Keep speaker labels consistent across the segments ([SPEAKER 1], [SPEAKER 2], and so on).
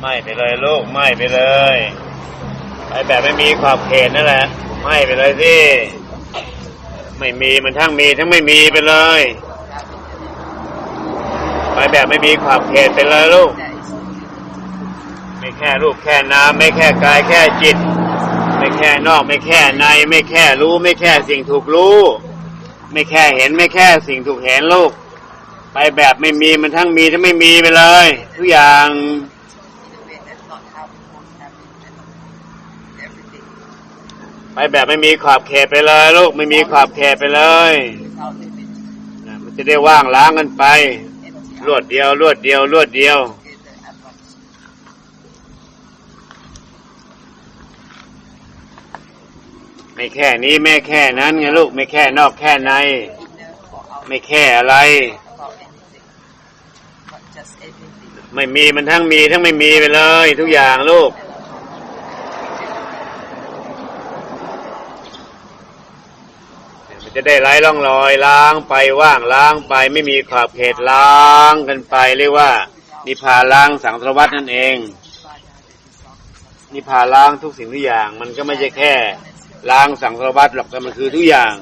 [SPEAKER 1] ไม่ไปเลยลูกไม่ไปเลยไปแบบไม่มีขอบเขตนั่นแหละไม่ไปเลยสิไม่มีมันทั้งมีทั้งไม่มีไปเลยไปแบบไม่มีขอบเขตไปเลยลูก ไม่แค่รูปแค่นามไม่แค่กายแค่จิต ไม่แค่นอกไม่แค่ใน ไม่แค่รู้ ไม่แค่สิ่งถูกรู้ ไม่แค่เห็นไม่แค่สิ่งถูกเห็นลูก ไปแบบไม่มีมันทั้งมีทั้งไม่มีไปเลย ทุกอย่าง ไปแบบไม่มีขอบเขตไปเลย ลูกไม่มีขอบเขตไปเลยนะมันจะได้ว่างล้างกันไป รวดเดียว รวดเดียว รวดเดียวไม่แค่นี้ไม่แค่นั้นไงลูกไม่แค่นอกแค่ใน ไม่แค่อะไร ไม่มีมันทั้งมีทั้งไม่มีไปเลย ทุกอย่างลูก มัน จะได้ไร้ร่องรอยล้างไปว่างล้างไป ไม่มีขอบเขตล้างกันไปเรียกว่านิพพานล้างสังสารวัตนั่นเองนิพพานล้างทุกสิ่งทุกอย่าง มันก็ไม่ใช่แค่ ล้างสังสารวัตหรอกแต่มันคือทุกอย่าง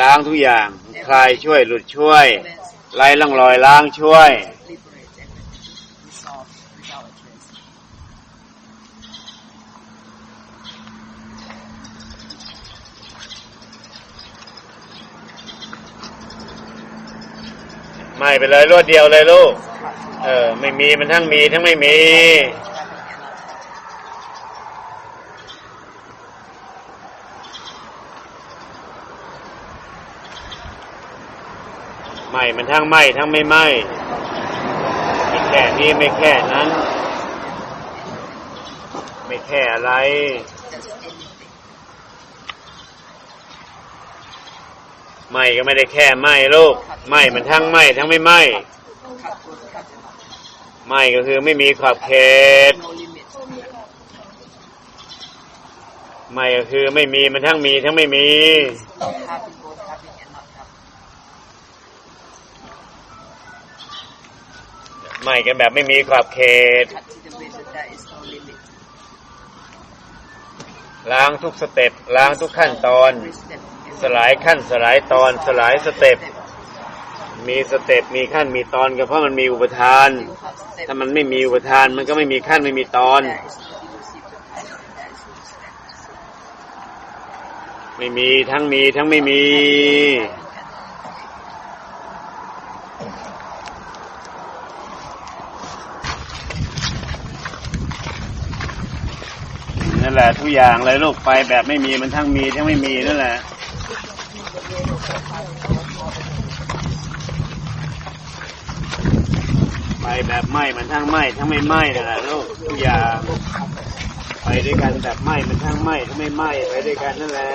[SPEAKER 1] ล้างทุกอย่าง คลายช่วยหลุดช่วย ไล่ร่องรอยล้างช่วย ไม่ไปเลยรวดเดียวเลยลูก เออ ไม่มีมันทั้งมีทั้งไม่มีไม่มันทั้งไม่ทั้งไม่ไหมไม่แค่นี้ไม่แค่นั้น ไม่แค่อะไร ไม่ก็ไม่ได้แค่ไม่ลูกไม่มันทั้งไม่ทั้งไม่ไหมไม่ก็คือไม่มีขอบเขตไม่ก็คือไม่มีมันทั้งมีทั้งไม่มีไม่กันแบบไม่มีขอบเขตล้างทุกสเต็ปล้างทุกขั้นตอน สลายขั้นสลายตอนสลายสเต็ปมีสเต็ปมีขั้นมีตอนก็เพราะมันมีอุปทาน ถ้ามันไม่มีอุปทานมันก็ไม่มีขั้นไม่มีตอน ไม่มีทั้งมีทั้งไม่มีนั่นแหละทุกอย่างเลยลูกไปแบบไม่มีมันทั้งมีทั้งไม่มีนั่นแหละ ไปแบบไหมมันทั้งไหมทั้งไม่ไหมนั่นแหละลูกทุกอย่างไปด้วยกันแบบไหมมันทั้งไหมทั้งไม่ไหมไปด้วยกันนั่นแหละ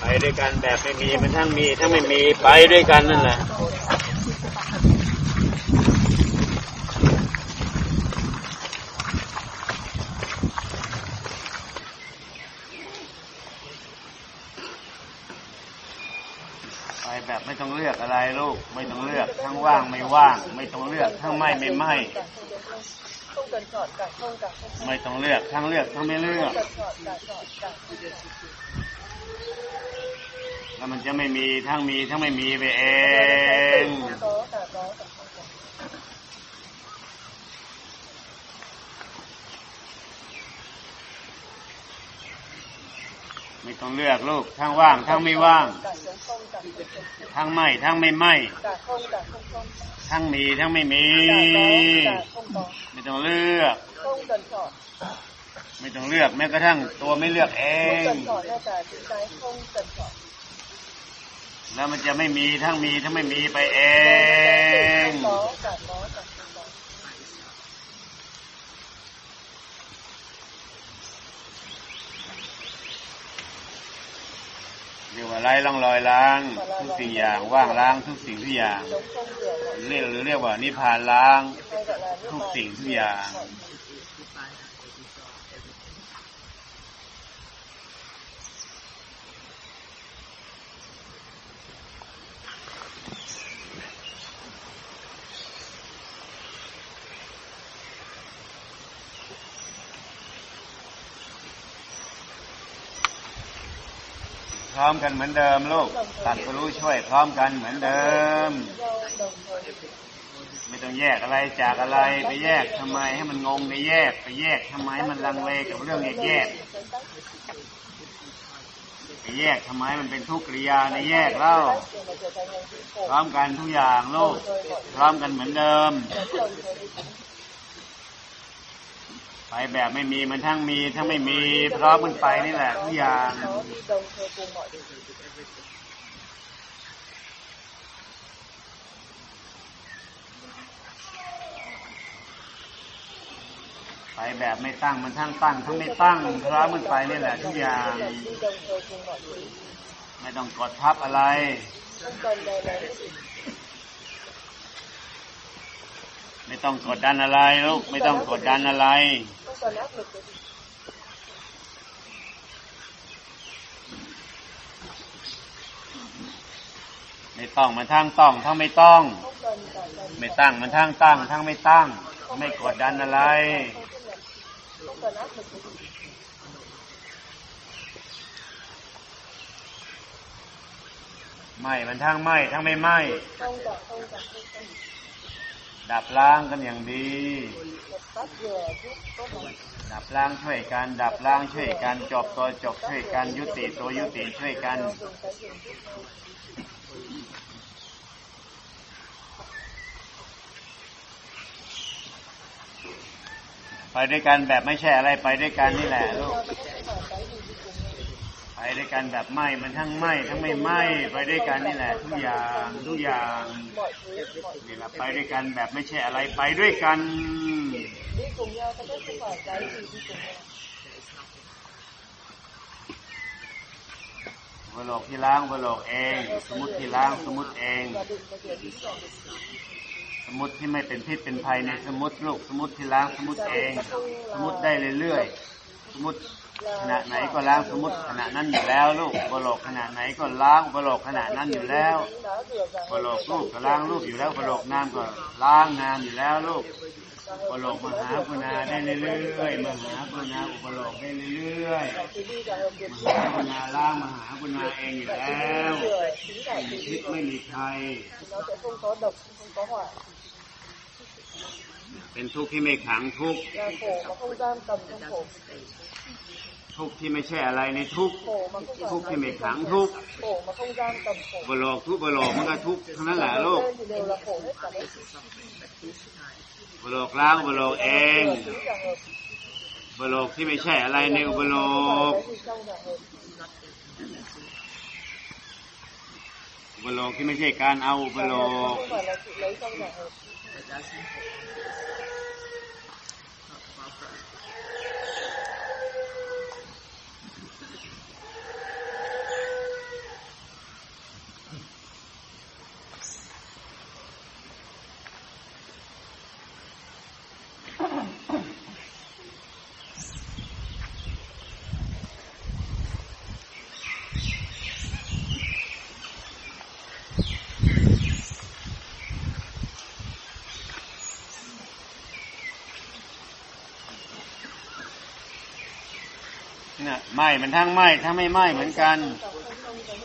[SPEAKER 1] ไปด้วยกันแบบไม่มีมันทั้งมีทั้งไม่มีไปด้วยกันนั่นแหละ ไปแบบไม่ ต้องเลือกอะไรลูก ไม่ต้องเลือก ทั้งว่างไม่ว่าง ไม่ต้องเลือกทั้งไม่ไม่ไม่ไม่ต้องเลือกทั้งเลือกทั้งไม่เลือกแล้วมันจะไม่มีทั้งมีทั้งไม่มีไปเอง ไม่ต้องเลือกลูกทั้งว่างทั้งไม่ว่าง ทั้งไหมทั้งไม่ไห
[SPEAKER 2] ม
[SPEAKER 1] ทั้งมีทั้งไม่มี ไม่ต้องเลือก ไม่ต้องเลือกแม้กระทั่งตัวไม่เลือกเองแล้วมันจะไม่มีทั้งมีทั้งไม่มีไปเอง เรียกว่าไร้ร่องรอยล้าง ทุกสิ่งอย่างว่างล้างทุกสิ่งทุกอย่างเรียกหรือเรียกว่านิพพานล้าง ทุกสิ่งทุกอย่าง ร้อมกันเหมือนเดิมลูกตัดรู้ช่วยพร้อมกันเหมือนเดิม ไม่ต้องแยกอะไรจากอะไรไปแยกทำไมให้มันงงในแยก ไปแยกทำไมให้มันลังเลกับเรื่องแยกแยกไปแยกทำไมมันเป็นทุกกิริยาในแยกเล่าพร้อมกันทุกอย่างลูกพร้อมกันเหมือนเดิม ไปแบบไม่มีมันทั้งมีทั้งไม่มีพร้อมกันไปนี่แหละทุกอย่างไปแบบไม่ตั้งมันทั้งตั้งทั้งไม่ตั้งพร้อมกันไปนี่แหละทุกอย่าง ไม่ต้องกดทับอะไร ไม่ต้องกดดันอะไรลูก ไม่ต้องกดดันอะไร ไม่ต้องมันทั้งต้องทั้งไม่ต้อง ไม่ตั้งมันทั้งตั้งทั้งไม่ตั้ง ไม่กดดันอะไรไม่มันทั้งไม่ทั้งไม่ไม้ ดับล้างกันอย่างดี ดับล้างช่วยกัน ดับล้างช่วยกัน จบตัวจบช่วยกัน ยุติตัวยุติช่วยกัน ไปด้วยกันแบบไม่ใช่อะไรไปด้วยกันนี่แหละลูก ด้วยกันแบบไหมมันทั้งไหมทั้งไม่ไหมไปด้วยกันนี่แหละทุกอย่างทุกอย่างนี่แหละไปด้วยกันแบบไม่ใช่อะไรไปด้วยกัน
[SPEAKER 2] đi cùng nhau ta biết không phải cái gì đi cùng nhau
[SPEAKER 1] บโลกที่ล้างบโลกเอง สมมติที่ล้างสมมติเอง สมมติที่ไม่เป็นพิษเป็นภัยในสมมติลูกสมมติที่ล้างสมมติเอง สมมติได้เรื่อยๆสมมติ ขณะไหนก็ล้างสมมติขณะนั้นอยู่แล้วลูกบโลกขณะไหนก็ล้างบโลกขณะนั้นอยู่แล้ว
[SPEAKER 2] đã rửa rằng
[SPEAKER 1] บโลกลูกก็ล้างลูกอยู่แล้วบโลกน้ำก็ล้างน้ำอยู่แล้วลูกบโลกมหากรุณาได้เรื่อยๆ มหากรุณาอุปโลกได้เรื่อยๆ มหากรุณาล้างมหากรุณาเองอยู่แล้ว
[SPEAKER 2] rửa chính
[SPEAKER 1] ไม่
[SPEAKER 2] giải
[SPEAKER 1] มี
[SPEAKER 2] thì
[SPEAKER 1] พิษไม่มีภัย
[SPEAKER 2] nó
[SPEAKER 1] เป็นทุกข์ที่ไม่ขังทุกข์ทุกข์ที่ไม่ใช่อะไรในทุกข์ทุกข์ที่ไม่ขังทุกข์บลอกทุกข์บลอกมันก็ทุกข์ทั้งนั้นแหละโลกบลอกล้างบลอกเองบลอกที่ไม่ใช่อะไรในอุบล
[SPEAKER 2] อ
[SPEAKER 1] กอุบลอกที่ไม่ใช่การเอาอุบล
[SPEAKER 2] อ
[SPEAKER 1] ก
[SPEAKER 2] That's dozen sự lấy trong giả hợp
[SPEAKER 1] น่ะไหม้มันทั้งไหม้ทั้งไม่ไหม้เหมือนกัน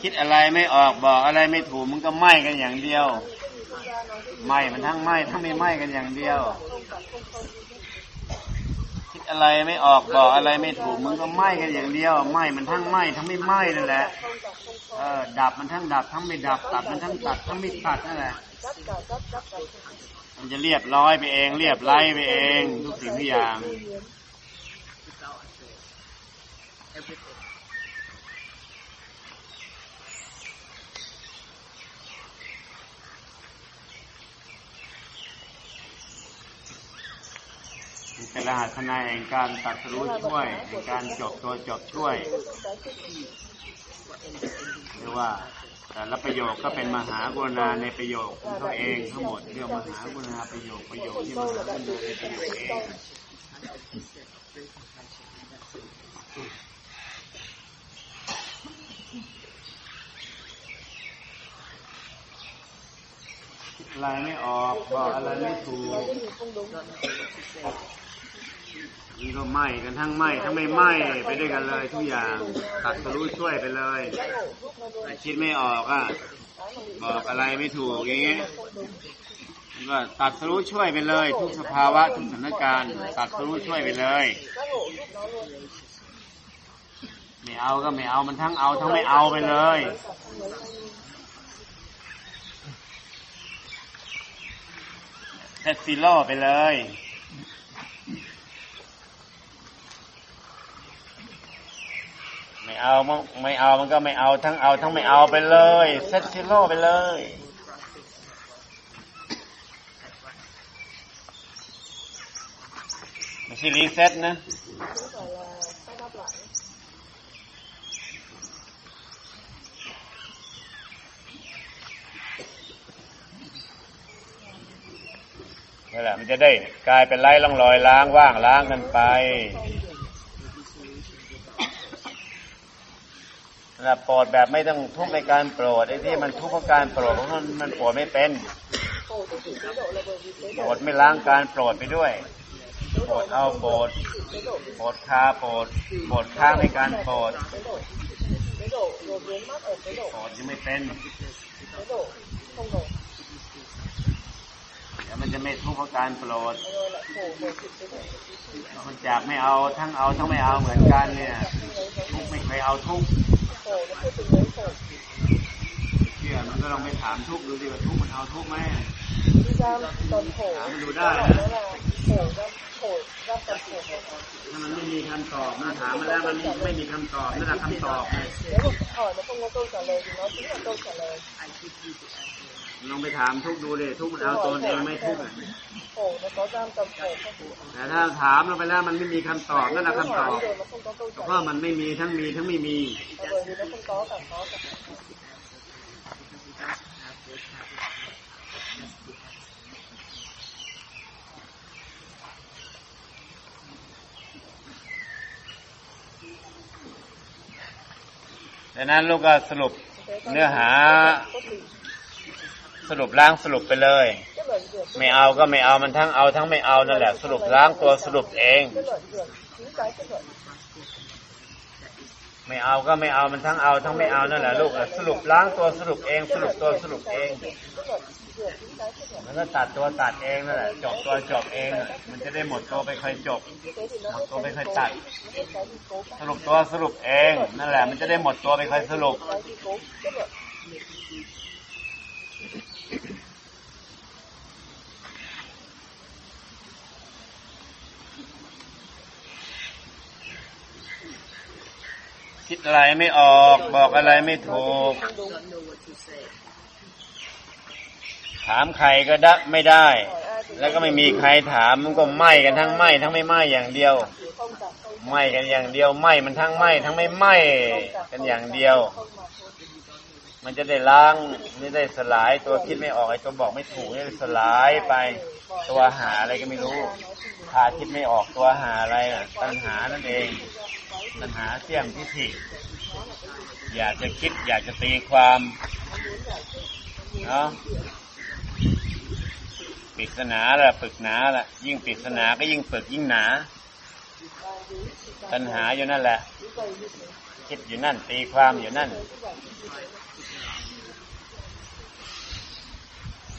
[SPEAKER 1] คิดอะไรไม่ออกบอกอะไรไม่ถูกมันก็ไหม้กันอย่างเดียวไหม้มันทั้งไหม้ทั้งไม่ไหม้กันอย่างเดียว คิดอะไรไม่ออกบอกอะไรไม่ถูกมันก็ไหม้กันอย่างเดียวไหม้มันทั้งไหม้ทั้งไม่ไหม้นั่นแหละเออดับมันทั้งดับทั้งไม่ดับตัดมันทั้งตัดทั้งไม่ตัดนั่นแหละมันจะเรียบร้อยไปเอง เรียบไล่ไปเองทุกสิ่งทุกอย่าง มันเป็นรหัสนายแห่งการตัดรู้ช่วยแห่งการจบตัวจบช่วยเรียกว่าแต่ละประโยคก็เป็นมหากรุณาในประโยคของเขาเองทั้งหมดเรียกมหากรุณาประโยคประโยคที่มหากรุณาในประโยคเอง อะไรไม่ออกบอกอะไรไม่ถูกนี่ก็ไหม้กันทั้งไหม้ทั้งไม่ไหม้ไปด้วยกันเลยทุกอย่างตัดสรู้ช่วยไปเลยคิดไม่ออกอะบอกอะไรไม่ถูกอย่างเงี้ยก็ตัดสรู้ช่วยไปเลย ทุกสภาวะทุกสถานการณ์ตัดสรู้ช่วยไปเลยไม่เอาก็ไม่เอามันทั้งเอาทั้งไม่เอาไปเลย เซตซีโร่ไปเลย ไม่เอามันไม่เอามันก็ไม่เอาทั้งเอาทั้งไม่เอาไปเลย เซตซีโร่ไปเลยไม่ใช่รีเซ็ตนะ นี่แหละมันจะได้กลายเป็นไร้ร่องรอยล้างว่างล้างกันไปนะโปรดแบบไม่ต้องทุกข์ในการโปรดไอ้ที่มันทุกข์เพราะการโปรดเพราะมันมันโปรดไม่เป็นโปรดไม่ล้างการโปรดไปด้วยโปรดเอาโปรดโปรดคาโปรดโปรดค้างในการโปรดโปรดยังไม่เป็น มันจะไม่ทุกข์เพราะการโปรดคนจากไม่เอาทั้งเอาทั้งไม่เอาเหมือนกันเนี่ยทุกข์ไม่เคยเอาทุกข์เชื่อมันก็ลองไปถามทุกข์ดูสิว่าทุกข์มันเอาทุกข์ไหมถามมันดูได้นะถ้ามันไม่มีคำตอบมันถามมาแล้วมันไม่มีคำตอบนั่นแหละคำตอบเลย ลองไปถามทุกดูเลยทุกเอาตนเองไม่ทุกแต่ถ้าถามเราไปแล้วมันไม่มีคำตอบนั่นแหละคำตอบเพราะมันไม่มีทั้งมีทั้งไม่มีดังนั้นลูกก็สรุปเนื้อหา สรุปล้างสรุปไปเลย ไม่เอาก็ไม่เอามันทั้งเอาทั้งไม่เอานั่นแหละ สรุปล้างตัวสรุปเอง ไม่เอาก็ไม่เอามันทั้งเอาทั้งไม่เอานั่นแหละลูกสรุปล้างตัวสรุปเอง สรุปตัวสรุปเองมันก็ตัดตัวตัดเองนั่นแหละจบตัวจบเอง มันจะได้หมดตัวไปเคยจบ
[SPEAKER 2] như thế thì nó
[SPEAKER 1] Một
[SPEAKER 2] hết
[SPEAKER 1] câu
[SPEAKER 2] cái
[SPEAKER 1] mới
[SPEAKER 2] thì
[SPEAKER 1] phải
[SPEAKER 2] cố
[SPEAKER 1] tặng.
[SPEAKER 2] hết cái thì cố
[SPEAKER 1] สรุปตัวสรุปเอง นั่นแหละ มันจะได้หมดตัวไปเคยสรุป คิดอะไรไม่ออกบอกอะไรไม่ถูก ถามใครก็ได้ไม่ได้ แล้วก็ไม่มีใครถามมันก็ไหม้กันทั้งไหม้ทั้งไม่ไหม้อย่างเดียวไหม้กันอย่างเดียวไหม้มันทั้งไหม้ทั้งไม่ไหม้กันอย่างเดียว มันจะได้ล้างไม่ได้สลายตัวคิดไม่ออกไอ้ตัวบอกไม่ถูกนี่สลายไป ตัวหาอะไรก็ไม่รู้พาคิดไม่ออกตัวหาอะไรน่ะ ตัณหานั่นเอง ตัณหาเสี่ยมทิฏฐิอยากจะคิดอยากจะตีความเนาะปริศนาละปึกหนาละยิ่งปริศนาก็ยิ่งปึกยิ่งหนาตัณหาอยู่นั่นแหละ คิดอยู่นั่น ตีความอยู่นั่น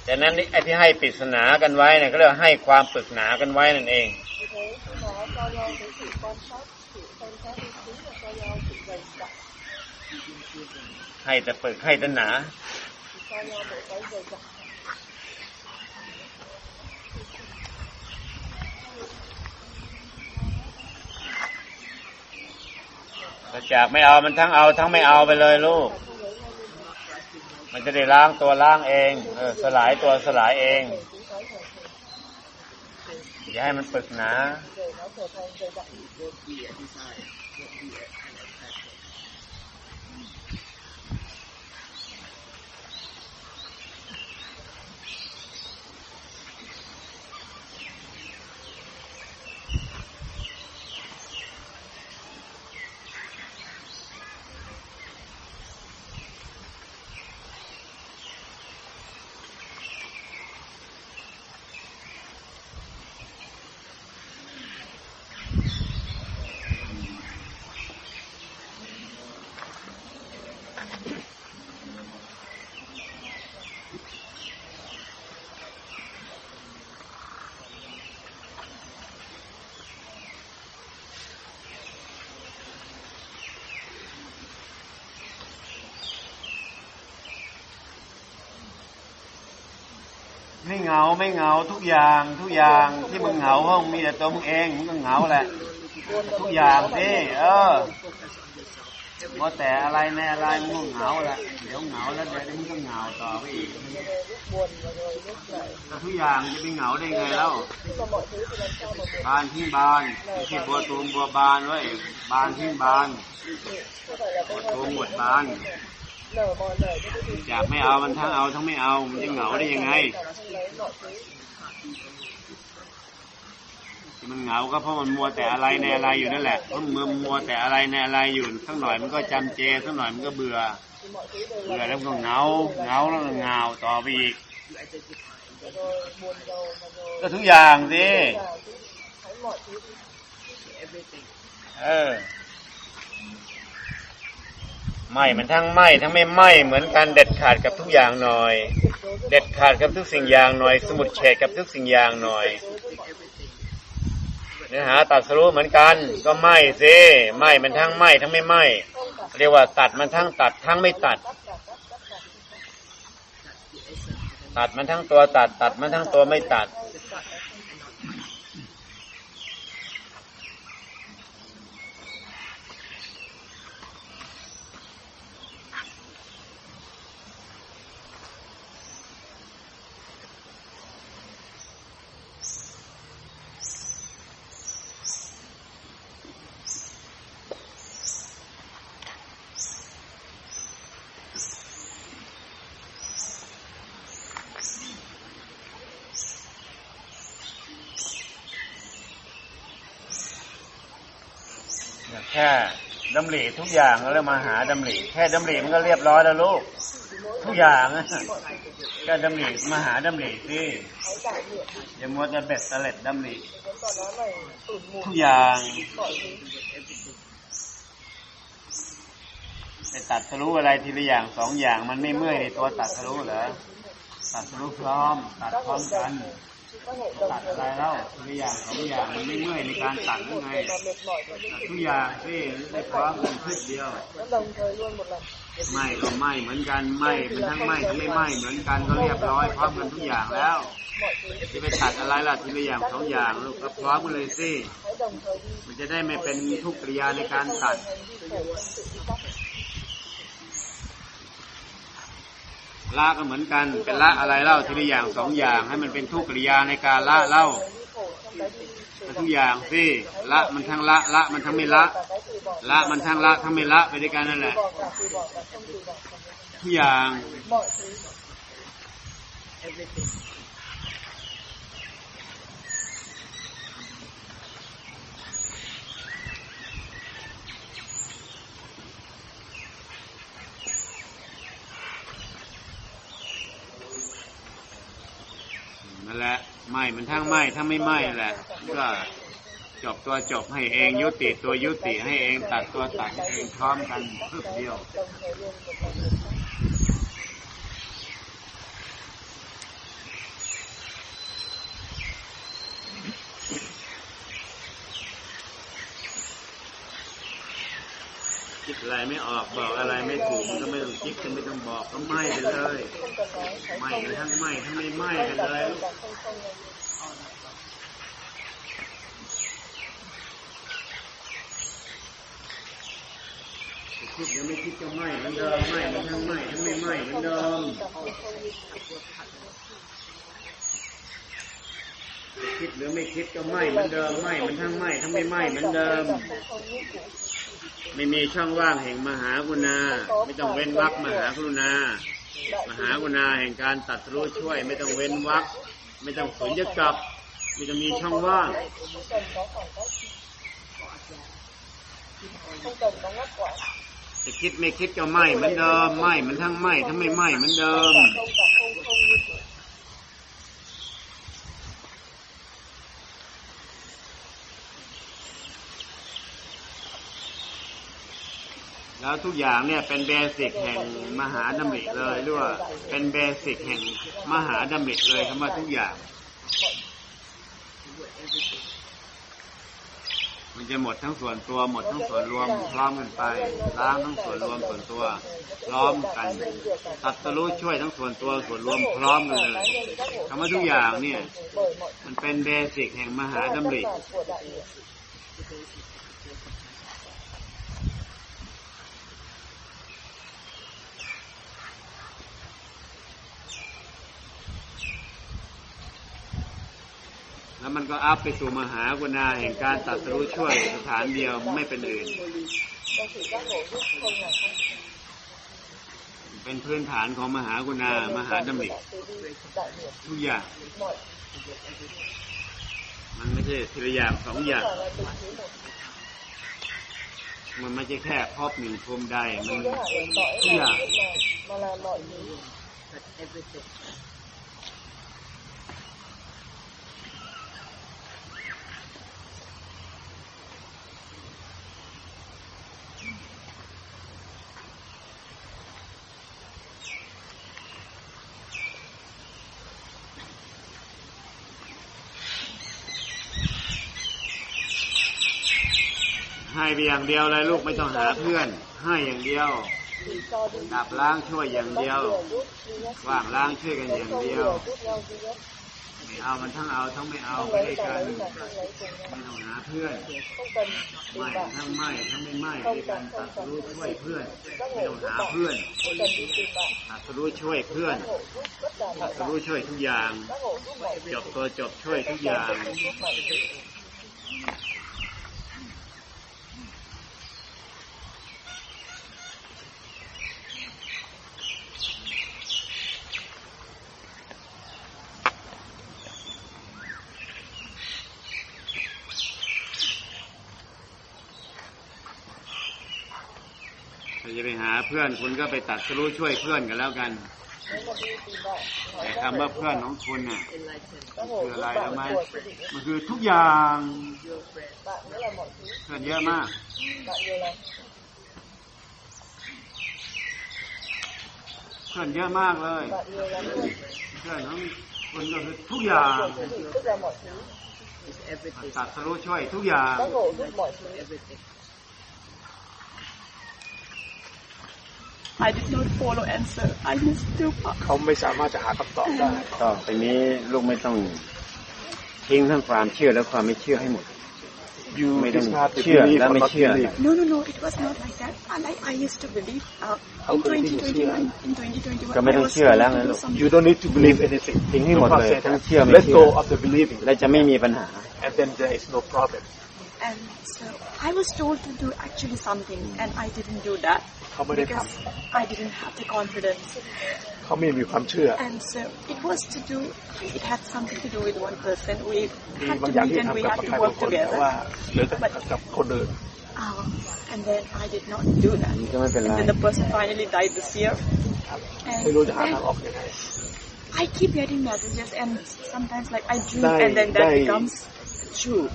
[SPEAKER 1] แต่นั้นไอ้ที่ให้ปริศนากันไว้เนี่ยก็เรียกให้ความปรึกหนากันไว้นั่นเอง ให้แต่ปึกให้แต่หนาก็จากไม่เอามันทั้งเอาทั้งไม่เอาไปเลยลูก มันจะได้ล้างตัวล้างเองเออสลายตัวสลายเอง อย่าให้มันปึกหนา ไม่เหงาไม่เหงาทุกอย่างทุกอย่างที่มึงเหงาห้องมีแต่ตัวมึงเองมึงก็เหงาแหละ ทุกอย่างสิเออว่าแต่อะไรในอะไรมึงก็เหงาแหละเดี๋ยวเหงาแล้วเดี๋ยวมึงก็เหงาต่อไปอีกแต่ทุกอย่างจะไปเหงาได้ไงแล้วบานทิ้งบานไม่ใช่บัวตูมบัวบานไว้ยบานทิ้งบานบัวตูมหมดบาน อยากไม่เอามันทั้งเอาทั้งไม่เอา มันจะเหงาได้ยังไงมันเหงาก็เพราะมันมัวแต่อะไรในอะไรอยู่นั่นแหละเพราะมันมัวแต่อะไรในอะไรอยู่สักหน่อยมันก็จำเจสักหน่อยมันก็เบื่อ เบื่อแล้วมันก็เหงาเหงาแล้วก็เหงาต่อไปอีก ก็ทุกอย่างสิเออ ไม่มันทั้งไม่ทั้งไม่ไม่เหมือนกันเด็ดขาดกับทุกอย่างหน่อย เด็ดขาดกับทุกสิ่งอย่างหน่อย สมุดเฉดกับทุกสิ่งอย่างหน่อยเนื้อหาตัดสรู้เหมือนกัน ก็ไม่สิไม่มันทั้งไม่ทั้งไม่ไม่เรียกว่าตัดมันทั้งตัดทั้งไม่ตัด ตัดมันทั้งตัวตัด ตัดมันทั้งตัวไม่ตัด ค่ดำริทุกอย่างแล้วมาหาดำริแค่ดำริมันก็เรียบร้อยแล้วลูก ทุกอย่างแค่ดำริมาหาดำริสิ
[SPEAKER 2] hãy trải nghiệm
[SPEAKER 1] อย่ามัวแต่เบ็ดเล็ดดำริ
[SPEAKER 2] vẫn còn nói này tủn mùi
[SPEAKER 1] ทุกอย่างไปตัดทะลุอะไรทีละอย่างสองอย่างมันไม่เมื่อยในตัวตัดทะลุเหรอตัดทะลุพร้อม ตัดพร้อมกัน ตัดอะไรแล้วทีละอย่างสองอย่างมันไม่เมื่อยในการตัดหรือไงทุกอย่างสิได้พร้อมกันขึ้นเดียวไม่ก็ไม่เหมือนกันไม่มันทั้งไม่ทั้งไม่ไม่เหมือนกันก็เรียบร้อยพร้อมกันทุกอย่างแล้วจะไปตัดอะไรล่ะทีละอย่างสองอย่างลูกก็พร้อมกันเลยสิมันจะได้ไม่เป็นทุกข์กิริยาในการตัด ละก็เหมือนกัน เป็นละอะไรเล่าทีละอย่างสองอย่าง ให้มันเป็นทุกข์กิริยาในการละเล่า
[SPEAKER 2] thấy đi khổ trong cái đi từ
[SPEAKER 1] ทุกอย่างสิละมันทั้งละละมันทั้งไม่ละ ละมันทั้งละทั้งไม่ละไปด้วยกันนั่นแหละทุกอย่าง
[SPEAKER 2] mọi thứ
[SPEAKER 1] นั่นแหละไมันทั้งไหม่ทั้งไม่ไหมแหละก็จบตัวจบให้เองยุติตัวยุติให้เองตัดตัวตัดให้เองพร้อมกันเพึบเดียวคิดอะไรไม่ออกบอกอะไรไม่ถูกมันก็ไม่ต้องคิดก็ไม่ต้องบอกก็ไม่ไปเลยไม่ทั้งไม่ทั้งไม่ไม่กันเลย คิดหรือไม่คิดก็ไม่เหมือนเดิมไม่มันทั้งไม่ทั้งไม่ไม่เหมือนเดิมคิดหรือไม่คิดก็ไม่เหมือนเดิมไม่มันทั้งไม่ทั้งไม่ไม่เหมือนเดิม ไม่มีช่องว่างแห่งมหากรุณา ไม่ต้องเว้นวรรคมหากรุณา มหากรุณาแห่งการตัดรู้ช่วย ไม่ต้องเว้นวรรคไม่ต้องฝืนจะกลับไม่ต้องมีช่องว่าง
[SPEAKER 2] không cần có khoảng cách không cần có ngắt quãng
[SPEAKER 1] จะคิดไม่คิดก็ไม่เหมือนเดิมไม่มันทั้งไม่ทั้งไม่ไม่เหมือนเดิมแล้วทุกอย่างเนี่ยเป็นเบสิกแห่งมหาดำริเลยหรือว่าเป็นเบสิกแห่งมหาดำริเลยคำว่าทุกอย่าง มันจะหมดทั้งส่วนตัวหมดทั้งส่วนรวมพร้อมกันไป ล้างทั้งส่วนรวมส่วนตัว พร้อมกันตัดสรู้ช่วยทั้งส่วนตัวส่วนรวมพร้อมกันเลยคำว่าทุกอย่างเนี่ย มันเป็นเบสิกแห่งมหาดำริ แล้วมันก็อัพไปสู่มหากรุณาแห่งการตัดสรู้ช่วยสถานเดียวไม่เป็นอื่น
[SPEAKER 2] do sự giác ngộ giúp không là không
[SPEAKER 1] เป็นพื้นฐานของมหากรุณามหาดำริ
[SPEAKER 2] đại từ bi đại nghiệp
[SPEAKER 1] ทุกอย่าง
[SPEAKER 2] mọi
[SPEAKER 1] มันไม่ใช่ทีละอย่างสองอย่าง
[SPEAKER 2] cả là từng thứ một
[SPEAKER 1] มันไม่ใช่แค่พบหนึ่งพรมใดมัน
[SPEAKER 2] không có hẳn là cõi
[SPEAKER 1] ทุกอย่าง
[SPEAKER 2] là mà, mà là mọi thứ
[SPEAKER 1] ให้ไป อย่างเดียวเลยลูกไม่ต้องหาเพื่อน ให้อย่างเดียวดับล้างช่วยอย่างเดียวว่างล้างช่วยกันอย่างเดียวไม่เอามันทั้งเอาทั้งไม่เอา
[SPEAKER 2] không
[SPEAKER 1] ไปด้วยกันไม่ต้องหาเพื่อนไม่ทั้งไม่ทั้งไม่ไม่ด้วยกันตัดรู้ช่วยเพื่อนไม่ต้องหาเพื่อนตัดสรู้ช่วยเพื่อนตัด
[SPEAKER 2] mọi
[SPEAKER 1] สรู้ช่วยทุกอย่าง จบตัวจบช่วยทุกอย่าง
[SPEAKER 2] Giác ngộ giúp mọi việc
[SPEAKER 1] ถ้าจะไปหา เพื่อนคุณก็ไปตัดสรู้ช่วยเพื่อนกันแล้วกัน
[SPEAKER 2] nếu mà đi tìm bạn
[SPEAKER 1] แต่
[SPEAKER 2] hỏi
[SPEAKER 1] คำว่าเพื่อนของคุณน่ะ
[SPEAKER 2] giác ngộ
[SPEAKER 1] คือ
[SPEAKER 2] giúp
[SPEAKER 1] อะไรรู้ไหม
[SPEAKER 2] bạn của sự định
[SPEAKER 1] มันคือทุกอย่าง
[SPEAKER 2] bạn nghĩa là mọi thứ
[SPEAKER 1] เพื่อนเยอะมาก
[SPEAKER 2] bạn nhiều lắm
[SPEAKER 1] เพื่อนเยอะมากเลย
[SPEAKER 2] bạn nhiều lắm luôn
[SPEAKER 1] เพื่อนของคุณก็คือทุกอย่าง
[SPEAKER 2] của sự định tức là mọi thứ
[SPEAKER 1] ตัดสรู้ช่วยทุกอย่าง
[SPEAKER 3] I did not follow answer. I missed two parts.
[SPEAKER 4] เขาไม่สามารถจะหาคำตอบได้
[SPEAKER 1] ต่อไปนี้ลูกไม่ต้องทิ้งทั้งความเชื่อและความไม่เชื่อให้หมด
[SPEAKER 4] you
[SPEAKER 1] ไม่ต้อง
[SPEAKER 4] discard the
[SPEAKER 1] เชื่อ
[SPEAKER 4] belief
[SPEAKER 1] และ
[SPEAKER 4] or
[SPEAKER 1] ไม่
[SPEAKER 4] not
[SPEAKER 1] เชื่อ
[SPEAKER 4] believe
[SPEAKER 3] No, no, no. It was not like that. I, like, I used to believe uh,
[SPEAKER 4] How
[SPEAKER 3] in
[SPEAKER 4] could it be
[SPEAKER 3] 2021, in 2021,
[SPEAKER 1] ก็ไม่
[SPEAKER 3] I
[SPEAKER 1] ต้อง
[SPEAKER 3] was
[SPEAKER 1] เชื่อ
[SPEAKER 3] told
[SPEAKER 1] แล้ว
[SPEAKER 3] to
[SPEAKER 1] นะ
[SPEAKER 3] do
[SPEAKER 1] ลูก
[SPEAKER 3] something.
[SPEAKER 4] you don't need to believe anything
[SPEAKER 1] ทิ้งให้หมดเลย
[SPEAKER 4] Prabhupada said
[SPEAKER 1] ทั้ง
[SPEAKER 4] that.
[SPEAKER 1] เชื่อไม่
[SPEAKER 4] let
[SPEAKER 1] เชื่
[SPEAKER 4] go
[SPEAKER 1] อ
[SPEAKER 4] of the believing
[SPEAKER 1] และจะไม่มีปัญหา
[SPEAKER 4] and then there is no problem
[SPEAKER 3] And so I was told to do actually something, and I didn't do that
[SPEAKER 4] เขาไม่ได้ท
[SPEAKER 3] because I didn't have the confidence. ำ
[SPEAKER 4] เขาไม่มีความเชื่อ
[SPEAKER 3] And so it was to do, it had something to do with one person. We
[SPEAKER 4] มี
[SPEAKER 3] had
[SPEAKER 4] บาง
[SPEAKER 3] to
[SPEAKER 4] อย่าง
[SPEAKER 3] meet
[SPEAKER 4] ที่
[SPEAKER 3] and we
[SPEAKER 4] ทำกับ
[SPEAKER 3] had
[SPEAKER 4] ใคร
[SPEAKER 3] to
[SPEAKER 4] บาง
[SPEAKER 3] work
[SPEAKER 4] คนแต่
[SPEAKER 3] together.
[SPEAKER 4] ว่าหรือกับกับคนอื่น
[SPEAKER 3] Uh, and then I did not do that.
[SPEAKER 1] นี่ก็ไม่เป็น
[SPEAKER 3] And
[SPEAKER 1] ไร
[SPEAKER 3] then the person finally died this year.
[SPEAKER 4] ไม่รู้
[SPEAKER 3] And
[SPEAKER 4] จะหา
[SPEAKER 3] then
[SPEAKER 4] ทางออกยังไง
[SPEAKER 3] I keep getting messages and sometimes like I dream
[SPEAKER 4] ได้
[SPEAKER 3] and then that
[SPEAKER 4] ได้
[SPEAKER 3] becomes true.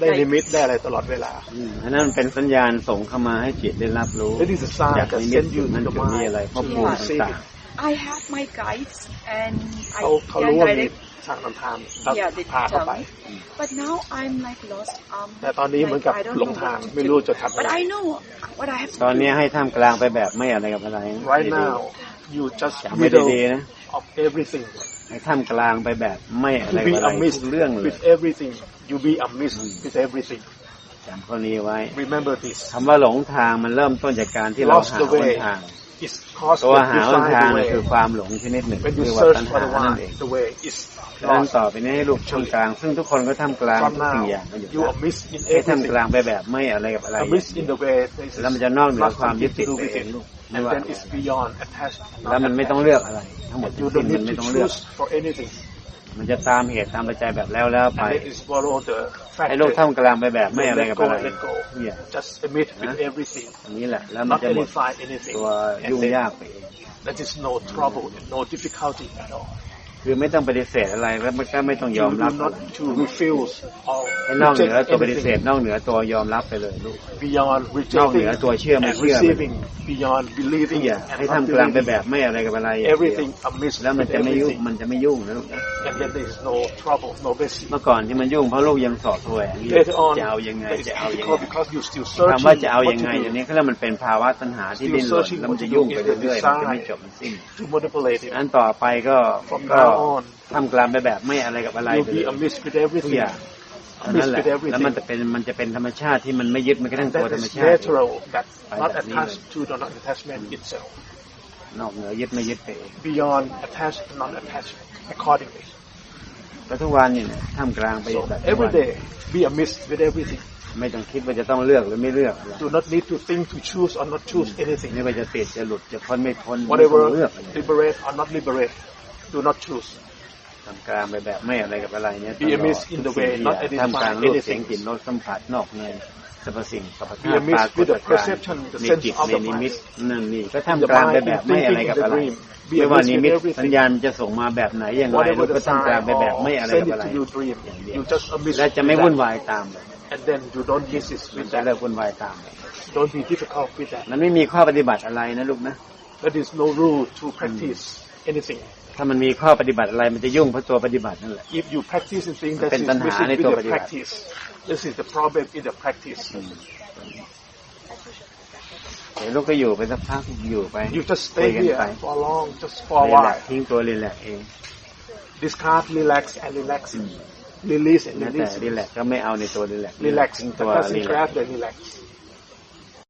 [SPEAKER 4] ได้นิมิตได้อะไรตลอดเวลา
[SPEAKER 1] อืมอันนั้นเป็นสัญญาณส่งเข้ามาให้จิตได้รับรู้
[SPEAKER 4] That is a sign
[SPEAKER 1] จาก
[SPEAKER 4] that
[SPEAKER 1] นิมิต
[SPEAKER 4] send you
[SPEAKER 1] นั้น
[SPEAKER 4] to the
[SPEAKER 1] จุดนี้อะไร
[SPEAKER 4] mind
[SPEAKER 1] ข้อมูล
[SPEAKER 3] Yeah.
[SPEAKER 1] ต่าง
[SPEAKER 3] I have my guides and I
[SPEAKER 4] เขาเขา
[SPEAKER 3] can
[SPEAKER 4] รู้ว่ามี
[SPEAKER 3] direct.
[SPEAKER 4] ทางนำทาง
[SPEAKER 3] Yeah, they
[SPEAKER 4] พาเข้า
[SPEAKER 3] tell
[SPEAKER 4] ไป
[SPEAKER 3] me. But now I'm like lost. Um,
[SPEAKER 4] แต่ตอนนี้เหมือนกับ
[SPEAKER 3] like, I don't
[SPEAKER 4] หลง
[SPEAKER 3] know
[SPEAKER 4] ทาง
[SPEAKER 3] what to
[SPEAKER 4] ไม่
[SPEAKER 3] do.
[SPEAKER 4] รู้จะทำ
[SPEAKER 3] But
[SPEAKER 4] อะไร
[SPEAKER 3] I know what I have
[SPEAKER 1] ๆ
[SPEAKER 3] to
[SPEAKER 1] ตอน
[SPEAKER 3] do.
[SPEAKER 1] นี้ให้ท่ามกลางไปแบบไม่อะไรกับอะไร
[SPEAKER 4] right now you just
[SPEAKER 1] จำไม่
[SPEAKER 4] middle
[SPEAKER 1] ดีๆนะ
[SPEAKER 4] of everything
[SPEAKER 1] ให้ท่ามกลางไปแบบไม่อะไร
[SPEAKER 4] you
[SPEAKER 1] กับ
[SPEAKER 4] be
[SPEAKER 1] อะไร
[SPEAKER 4] amiss
[SPEAKER 1] ทุกเรื่องเลย
[SPEAKER 4] with everything you be amiss with everything
[SPEAKER 1] จำข้อนี้ไว้
[SPEAKER 4] remember this
[SPEAKER 1] คำว่าหลงทางมันเริ่มต้นจากการที่เรา
[SPEAKER 4] Lost
[SPEAKER 1] หา
[SPEAKER 4] the
[SPEAKER 1] ห
[SPEAKER 4] way
[SPEAKER 1] นทาง
[SPEAKER 4] is cause
[SPEAKER 1] ตัว
[SPEAKER 4] when
[SPEAKER 1] หา
[SPEAKER 4] you
[SPEAKER 1] หน
[SPEAKER 4] find
[SPEAKER 1] ทาง
[SPEAKER 4] the
[SPEAKER 1] น่ะ
[SPEAKER 4] way
[SPEAKER 1] คือความหลงชนิดหนึ่ง
[SPEAKER 4] when you
[SPEAKER 1] เรียกว่า
[SPEAKER 4] search
[SPEAKER 1] ปัญ
[SPEAKER 4] for
[SPEAKER 1] หา
[SPEAKER 4] the
[SPEAKER 1] นั่น
[SPEAKER 4] one
[SPEAKER 1] เอง
[SPEAKER 4] the way is
[SPEAKER 1] ดังนั้น
[SPEAKER 4] lost
[SPEAKER 1] ต่อไปนี้ให้ลูกท่ามกลาง ซึ่งทุกคนก็ท่ามกลาง
[SPEAKER 4] from
[SPEAKER 1] ทุกสิ่งอย่าง
[SPEAKER 4] now
[SPEAKER 1] ก็อยู่
[SPEAKER 4] you
[SPEAKER 1] แล้ว
[SPEAKER 4] are miss in
[SPEAKER 1] ให้ท่าม
[SPEAKER 4] everything
[SPEAKER 1] กลางไปแบบไม่อะไรกับอะไร
[SPEAKER 4] amiss in the way there is
[SPEAKER 1] แล้วมันจะนอกเหนือ
[SPEAKER 4] not
[SPEAKER 1] ความยึด
[SPEAKER 4] something
[SPEAKER 1] ติ
[SPEAKER 4] to
[SPEAKER 1] ด
[SPEAKER 4] do
[SPEAKER 1] ไป
[SPEAKER 4] with
[SPEAKER 1] เอง
[SPEAKER 4] it
[SPEAKER 1] ลูกไม่
[SPEAKER 4] and
[SPEAKER 1] ว่า
[SPEAKER 4] then it's beyond attached
[SPEAKER 1] แล้วมันไม่ต้องเลือกอะไร ทั้งหมด
[SPEAKER 4] you
[SPEAKER 1] ทั้งสิ้น
[SPEAKER 4] don't
[SPEAKER 1] มัน
[SPEAKER 4] need
[SPEAKER 1] ไม่
[SPEAKER 4] to
[SPEAKER 1] ต้องเลือก
[SPEAKER 4] choose for anything
[SPEAKER 1] มันจะตามเหตุตามปัจจัยแบบแล้วแล้วไป
[SPEAKER 4] and then is follow the
[SPEAKER 1] ให้ลูก
[SPEAKER 4] factor
[SPEAKER 1] ท่ามกลางไปแบบไม่อะไรกับอะไร
[SPEAKER 4] let go
[SPEAKER 1] เนี่ย
[SPEAKER 4] just admit with everything
[SPEAKER 1] อันนี้แหละ แล้วมัน
[SPEAKER 4] not
[SPEAKER 1] จะหมด
[SPEAKER 4] identify anything
[SPEAKER 1] ตัว
[SPEAKER 4] and
[SPEAKER 1] ยุ่ง
[SPEAKER 4] then
[SPEAKER 1] ยากไปเอง
[SPEAKER 4] that is no trouble and no difficulty at all
[SPEAKER 1] คือไม่ต้องปฏิเสธอะไรแล้วมันก็ไม่ต้องย
[SPEAKER 4] You
[SPEAKER 1] อมรับ
[SPEAKER 4] do not to refuse or
[SPEAKER 1] ให้นอกเหนือ
[SPEAKER 4] reject
[SPEAKER 1] ตัวปฏิเสธ
[SPEAKER 4] anything
[SPEAKER 1] นอกเหนือตัวยอมรับไปเลยลูก
[SPEAKER 4] beyond
[SPEAKER 1] นอกเหนื
[SPEAKER 4] rejecting
[SPEAKER 1] อตัวเชื่อไม่
[SPEAKER 4] and
[SPEAKER 1] เชื่อ
[SPEAKER 4] receiving, beyond
[SPEAKER 1] ที่
[SPEAKER 4] believing
[SPEAKER 1] อย่า
[SPEAKER 4] and
[SPEAKER 1] ให้
[SPEAKER 4] not
[SPEAKER 1] ทำกลางไป
[SPEAKER 4] believing.
[SPEAKER 1] แบบไม่อะไรกับอะไรอย่างเดียว
[SPEAKER 4] Everything amidst
[SPEAKER 1] แล้วมัน
[SPEAKER 4] with
[SPEAKER 1] จะไม่ยุ่ง
[SPEAKER 4] everything.
[SPEAKER 1] มันจะไม่ยุ่งนะลูกนะ
[SPEAKER 4] And then there is no trouble, no messy.
[SPEAKER 1] เมื่อก่อนที่มันยุ่งเพราะลูกยังสอบแสวงอยู่
[SPEAKER 4] Later on,
[SPEAKER 1] จะเอายังไง
[SPEAKER 4] it's
[SPEAKER 1] จะเอายังไง
[SPEAKER 4] difficult because you're still
[SPEAKER 1] คำว่า
[SPEAKER 4] searching
[SPEAKER 1] จะเอา
[SPEAKER 4] what
[SPEAKER 1] ยังไง
[SPEAKER 4] to
[SPEAKER 1] อย่าง
[SPEAKER 4] do
[SPEAKER 1] นี้ก็แล้วมันเป็นภาวะตัณหาที่ดิ้นรนแล้วมันจะยุ่งไปเรื่อยๆมันจะไม่จบมันสิ้น
[SPEAKER 4] to manipulate it.
[SPEAKER 1] อันต่อไปก็
[SPEAKER 4] From
[SPEAKER 1] ก็
[SPEAKER 4] now on,
[SPEAKER 1] ทำกลางไปแบบไม่อะไรกับอะไร
[SPEAKER 4] you'll
[SPEAKER 1] ไปเล
[SPEAKER 4] be
[SPEAKER 1] ย
[SPEAKER 4] amidst with
[SPEAKER 1] ทุก
[SPEAKER 4] everything.
[SPEAKER 1] อย่างนั่นแหละ
[SPEAKER 4] Amidst with
[SPEAKER 1] แล้วมัน
[SPEAKER 4] everything.
[SPEAKER 1] จะเป็นมันจะเป็นธรรมชาติที่มันไม่ยึดมันก็ทั้ง
[SPEAKER 4] And
[SPEAKER 1] ตัว
[SPEAKER 4] that
[SPEAKER 1] ธรรม
[SPEAKER 4] is
[SPEAKER 1] ชาติ
[SPEAKER 4] natural, that
[SPEAKER 1] By
[SPEAKER 4] not
[SPEAKER 1] that
[SPEAKER 4] attached to the non-attachment itself.
[SPEAKER 1] นอกเหนือยึดไม่ยึดไปเอง
[SPEAKER 4] Beyond attached and non-attached accordingly.
[SPEAKER 1] แล้วทุกวันนี่นะท่ามกลางไป
[SPEAKER 4] So
[SPEAKER 1] แบบทุกวั
[SPEAKER 4] every
[SPEAKER 1] น
[SPEAKER 4] day, be amidst with everything.
[SPEAKER 1] ไม่ต้องคิดว่าจะต้องเลือกหรือไม่เลือกอะไร
[SPEAKER 4] Do not need to think to choose or not choose anything.
[SPEAKER 1] ไม่ว่าจะติดจะหลุดจะพ้นไม่พ้นไม่ต้อง
[SPEAKER 4] Whatever
[SPEAKER 1] เลือกอะไร
[SPEAKER 4] liberate or not liberate, do not choose.
[SPEAKER 1] ทำกลางไปแบบไม่อะไรกับอะไรเนี่ย
[SPEAKER 4] Be amidst in the way, not
[SPEAKER 1] ทำกลาง
[SPEAKER 4] identify
[SPEAKER 1] รูปเสียง
[SPEAKER 4] anything.
[SPEAKER 1] กลิ่นรสสัมผัสนอกในสรรพสิ่งสรรพ
[SPEAKER 4] Be
[SPEAKER 1] ธาตุ
[SPEAKER 4] amidst
[SPEAKER 1] ปรากฏ
[SPEAKER 4] with the
[SPEAKER 1] การณ์
[SPEAKER 4] perception, the
[SPEAKER 1] มี
[SPEAKER 4] sense
[SPEAKER 1] จิต
[SPEAKER 4] of
[SPEAKER 1] ใน
[SPEAKER 4] the
[SPEAKER 1] นิมิต
[SPEAKER 4] mind.
[SPEAKER 1] นั่นนี่ก็ทำกลางไปแบบไม่อะไรกับอะไร
[SPEAKER 4] Be
[SPEAKER 1] ไม่ว่า
[SPEAKER 4] amidst
[SPEAKER 1] นิ
[SPEAKER 4] with
[SPEAKER 1] มิต
[SPEAKER 4] everything.
[SPEAKER 1] สัญญาณจะส่งมาแบบไหนอย่างไร
[SPEAKER 4] Whatever
[SPEAKER 1] ลูกก็
[SPEAKER 4] the
[SPEAKER 1] ทำกลาง
[SPEAKER 4] sign
[SPEAKER 1] ไปแบบไม่
[SPEAKER 4] or
[SPEAKER 1] อะไร
[SPEAKER 4] send
[SPEAKER 1] กับ
[SPEAKER 4] it
[SPEAKER 1] อะไร
[SPEAKER 4] to your dream,
[SPEAKER 1] อย่างเดียว
[SPEAKER 4] you just amidst
[SPEAKER 1] และจะไม่
[SPEAKER 4] with
[SPEAKER 1] วุ่น
[SPEAKER 4] that.
[SPEAKER 1] วายตามเลย
[SPEAKER 4] And then you don't resist
[SPEAKER 1] มัน
[SPEAKER 4] with
[SPEAKER 1] จะเลิก
[SPEAKER 4] that.
[SPEAKER 1] วุ่นวายตามเลย
[SPEAKER 4] Don't be difficult with that.
[SPEAKER 1] มันไม่มีข้อปฏิบัติอะไรนะลูกนะ
[SPEAKER 4] There is no rule to practice anything.
[SPEAKER 1] ถ้ามันมีข้อปฏิบัติอะไรมันจะยุ่งเพราะตัวปฏิบัตินั่นแหละ
[SPEAKER 4] If you practice and think
[SPEAKER 1] มัน
[SPEAKER 4] that
[SPEAKER 1] เป็น
[SPEAKER 4] is
[SPEAKER 1] ปัญหา
[SPEAKER 4] missing
[SPEAKER 1] ใน
[SPEAKER 4] with
[SPEAKER 1] ตัว
[SPEAKER 4] the
[SPEAKER 1] ปฏิบัติ
[SPEAKER 4] practice, this is the problem in the practice.
[SPEAKER 1] เดี๋ยวลูกก็อยู่ไปสักพักอยู่ไป
[SPEAKER 4] You just
[SPEAKER 1] คุย
[SPEAKER 4] stay
[SPEAKER 1] กันไป
[SPEAKER 4] here for long, just for a
[SPEAKER 1] รีแลก
[SPEAKER 4] while.
[SPEAKER 1] ทิ้งตัวรีแลกเอง
[SPEAKER 4] Discard, relax, and relax. Release and
[SPEAKER 1] แม้แต่
[SPEAKER 4] release.
[SPEAKER 1] รีแลกก็ไม่เอาในตัวรีแลก
[SPEAKER 4] Relax.
[SPEAKER 1] ทิ้ง
[SPEAKER 4] The
[SPEAKER 1] ตัว
[SPEAKER 4] person
[SPEAKER 1] รีแลก
[SPEAKER 4] grab the relax.